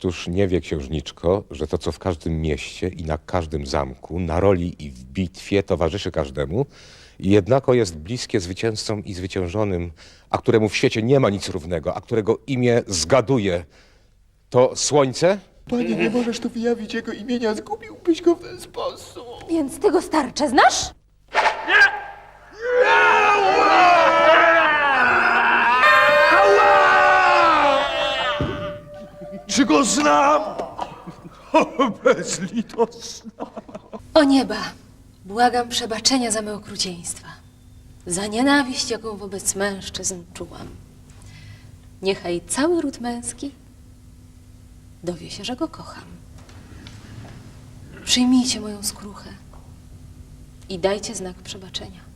Któż nie wie, księżniczko, że to, co w każdym mieście i na każdym zamku, na roli i w bitwie towarzyszy każdemu, jednako jest bliskie zwycięzcom i zwyciężonym, a któremu w świecie nie ma nic równego, a którego imię zgaduje, to słońce? Panie, nie możesz tu wyjawić jego imienia, zgubiłbyś go w ten sposób. Więc ty go starcze znasz? Znam? O, bezlitosny. O nieba, błagam przebaczenia za me okrucieństwa, za nienawiść, jaką wobec mężczyzn czułam. Niechaj cały ród męski dowie się, że go kocham. Przyjmijcie moją skruchę i dajcie znak przebaczenia.